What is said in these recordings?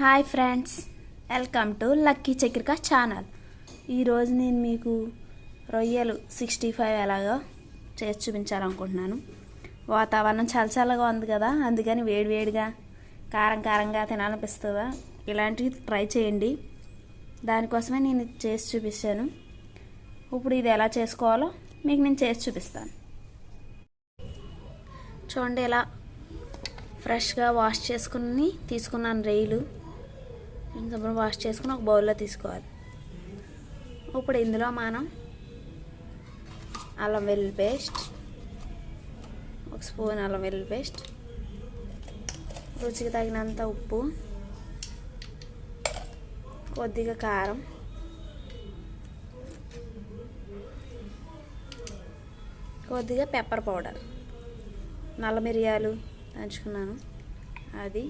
Hi friends welcome to Lucky Chakrika channel. ఈరోజు నేను మీకు రొయ్యలు సిక్స్టీ ఫైవ్ ఎలాగో చేసి చూపించాలనుకుంటున్నాను. వాతావరణం చలచల్లగా ఉంది కదా అందుకని వేడివేడిగా కారం కారంగా తినాలనిపిస్తుందా? ఇలాంటివి ట్రై చేయండి. దానికోసమే నేను చేసి చూపిస్తాను. ఇప్పుడు ఇది ఎలా చేసుకోవాలో మీకు నేను చేసి చూపిస్తాను. చూడండి ఇలా ఫ్రెష్గా వాష్ చేసుకుని తీసుకున్నాను ఇంకా శుభ్రం వాష్ చేసుకుని ఒక బౌల్లో తీసుకోవాలి. ఇప్పుడు ఇందులో మనం అల్లం వెల్లుల్లి పేస్ట్ ఒక స్పూన్ అల్లం వెల్లుల్లి పేస్ట్ రుచికి తగినంత ఉప్పు కొద్దిగా కారం కొద్దిగా పెప్పర్ పౌడర్ నల్ల మిరియాలు దంచుకున్నాను. అది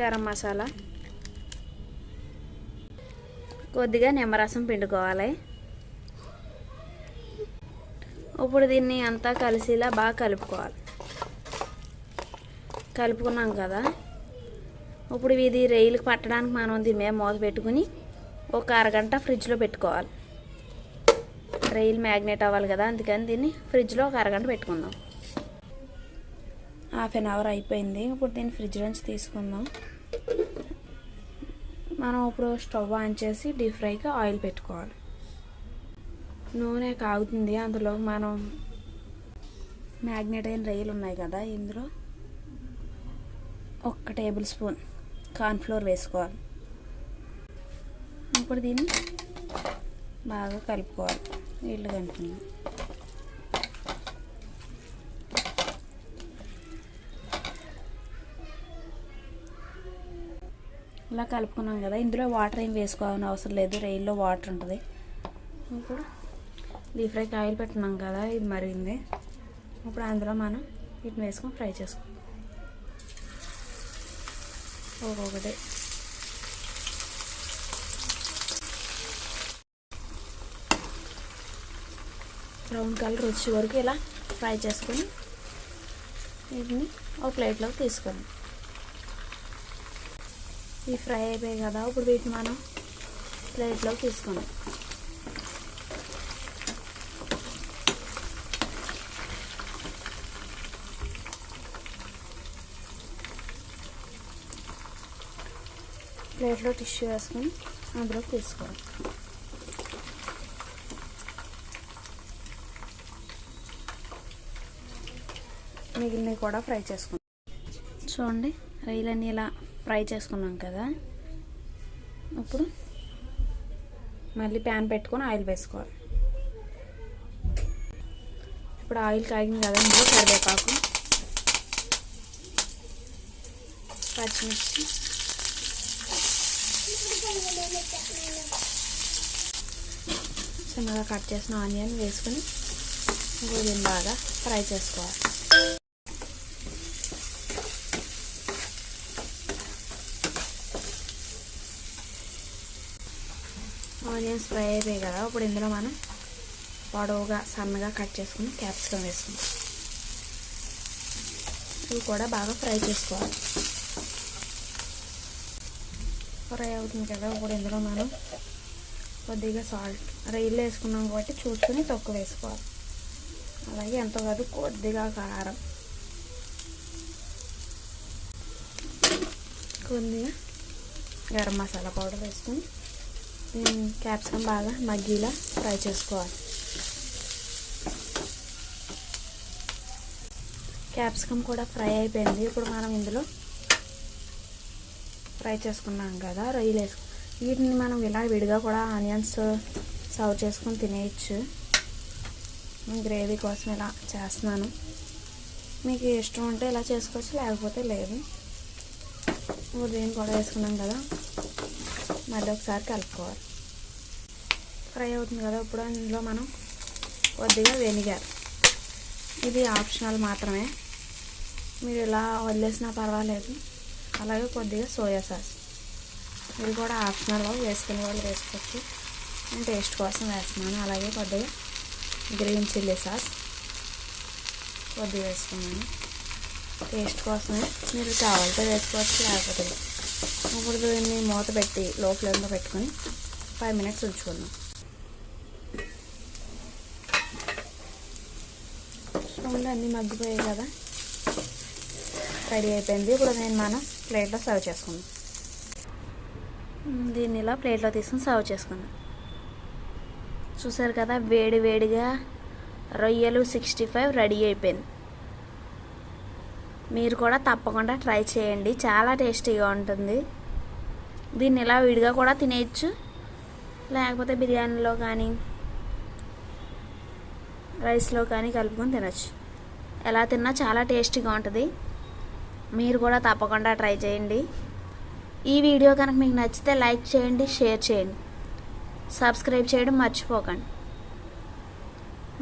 గరం మసాలా. కొద్దిగా నిమ్మరసం పిండుకోవాలి. ఇప్పుడు దీన్ని అంతా కలిసిలా బాగా కలుపుకోవాలి. కలుపుకున్నాం కదా. ఇప్పుడు ఇది రైలుకి పట్టడానికి మనం దీని మీద మూత పెట్టుకుని ఒక అరగంట ఫ్రిడ్జ్లో పెట్టుకోవాలి. రైలు మ్యాగ్నెట్ అవ్వాలి కదా అందుకని దీన్ని ఫ్రిడ్జ్లో ఒక అరగంట పెట్టుకుందాం. హాఫ్ అన్ అవర్ అయిపోయింది. ఇప్పుడు దీన్ని ఫ్రిడ్జ్ నుంచి తీసుకుందాం. మనం ఇప్పుడు స్టవ్ ఆన్ చేసి డీప్ ఫ్రైకి ఆయిల్ పెట్టుకోవాలి. నూనె కాగుతుంది. అందులో మనం మ్యాగ్నెట్ అయిన రైలు ఉన్నాయి కదా ఇందులో ఒక్క టేబుల్ స్పూన్ కార్న్ఫ్లోర్ వేసుకోవాలి. ఇప్పుడు దీన్ని బాగా కలుపుకోవాలి. నీళ్ళు కంటున్నాం ఇలా కలుపుకున్నాం కదా. ఇందులో వాటర్ ఏం వేసుకోవాలని అవసరం లేదు. రైల్లో వాటర్ ఉంటుంది. ఇప్పుడు డీప్ ఫ్రైకి ఆయిల్ పెట్టున్నాం కదా ఇది మరిగింది. ఇప్పుడు అందులో మనం వీటిని వేసుకొని ఫ్రై చేసుకుందాం. ఒక్కొక్కటి. బ్రౌన్ కలర్ వచ్చే వరకు ఇలా ఫ్రై చేసుకొని వీటిని ఒక ప్లేట్లోకి తీసుకొని ఇవి ఫ్రై అయిపోయాయి కదా ఇప్పుడు వీటిని మనం ప్లేట్లోకి తీసుకుందాం. ప్లేట్లో టిష్యూ వేసుకొని అందులోకి తీసుకోవాలి. మిగిలినవి కూడా ఫ్రై చేసుకుంటాం చూడండి రైలన్నీ ఇలా ఫ్రై చేసుకున్నాం కదా. ఇప్పుడు మళ్ళీ ప్యాన్ పెట్టుకొని ఆయిల్ వేసుకోవాలి. ఇప్పుడు ఆయిల్ కాగింది కదా ఇందులో కరివేపాకు పచ్చిమిర్చి చిన్నగా కట్ చేసిన ఆనియన్ వేసుకొని గోధుమ బాగా ఫ్రై చేసుకోవాలి. ఆనియన్స్ ఫ్రై అయిపోయాయి కదా ఇప్పుడు ఇందులో మనం పొడవుగా సన్నగా కట్ చేసుకుని క్యాప్సికమ్ వేసుకుందాం. ఇవి కూడా బాగా ఫ్రై చేసుకోవాలి. ఫ్రై అవుతుంది కదా ఇప్పుడు ఇందులో మనం కొద్దిగా సాల్ట్ రైలు వేసుకున్నాం కాబట్టి చూసుకుని తక్కువ వేసుకోవాలి. అలాగే ఎంతో కాదు కొద్దిగా కారం. కొద్దిగా గరం మసాలా పౌడర్ వేసుకొని క్యాప్సికమ్ బాగా మగ్గీలా ఫ్రై చేసుకోవాలి. క్యాప్సికమ్ కూడా ఫ్రై అయిపోయింది. ఇప్పుడు మనం ఇందులో ఫ్రై చేసుకున్నాం కదా రొయ్యలు వేసుకు వీటిని మనం ఇలా విడిగా కూడా ఆనియన్స్ సర్వ్ చేసుకొని తినేయచ్చు. గ్రేవీ కోసం ఇలా చేస్తున్నాను. మీకు ఇష్టం ఉంటే ఇలా చేసుకోవచ్చు లేకపోతే లేదు. దీన్ని కూడా వేసుకున్నాం కదా. మళ్ళీ ఒకసారి కలుపుకోవాలి. ఫ్రై అవుతుంది కదా ఇప్పుడు ఇందులో మనం కొద్దిగా వెనిగర్. ఇది ఆప్షనల్ మాత్రమే. మీరు ఇలా వదిలేసినా పర్వాలేదు. అలాగే కొద్దిగా సోయా సాస్. ఇది కూడా ఆప్షనల్ వేసుకునే వాళ్ళు వేసుకోవచ్చు. నేను టేస్ట్ కోసం వేస్తున్నాను. అలాగే కొద్దిగా గ్రీన్ చిల్లీ సాస్ కొద్దిగా వేసుకున్నాను. టేస్ట్ కోసమే మీరు కావాలితే వేసుకోవచ్చు లేకపోతే ఇప్పుడు దీన్ని మూత పెట్టి లో ఫ్లేమ్లో పెట్టుకొని ఫైవ్ మినిట్స్ ఉంచుకుందాం. స్పూన్లు అన్నీ మగ్గిపోయాయి కదా. రెడీ అయిపోయింది. ఇప్పుడు నేను మనం ప్లేట్లో సర్వ్ చేసుకుందాం. దీన్ని ఇలా ప్లేట్లో తీసుకుని సర్వ్ చేసుకుందాం. చూసారు కదా వేడి వేడిగా రొయ్యలు సిక్స్టీ ఫైవ్ రెడీ అయిపోయింది. మీరు కూడా తప్పకుండా ట్రై చేయండి. చాలా టేస్టీగా ఉంటుంది. దీన్ని ఇలా విడిగా కూడా తినేయచ్చు. లేకపోతే బిర్యానీలో కానీ రైస్లో కానీ కలుపుకొని తినచ్చు. ఎలా తిన్నా చాలా టేస్టీగా ఉంటుంది. మీరు కూడా తప్పకుండా ట్రై చేయండి. ఈ వీడియో కనుక మీకు నచ్చితే లైక్ చేయండి షేర్ చేయండి. సబ్స్క్రైబ్ చేయడం మర్చిపోకండి.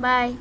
బాయ్.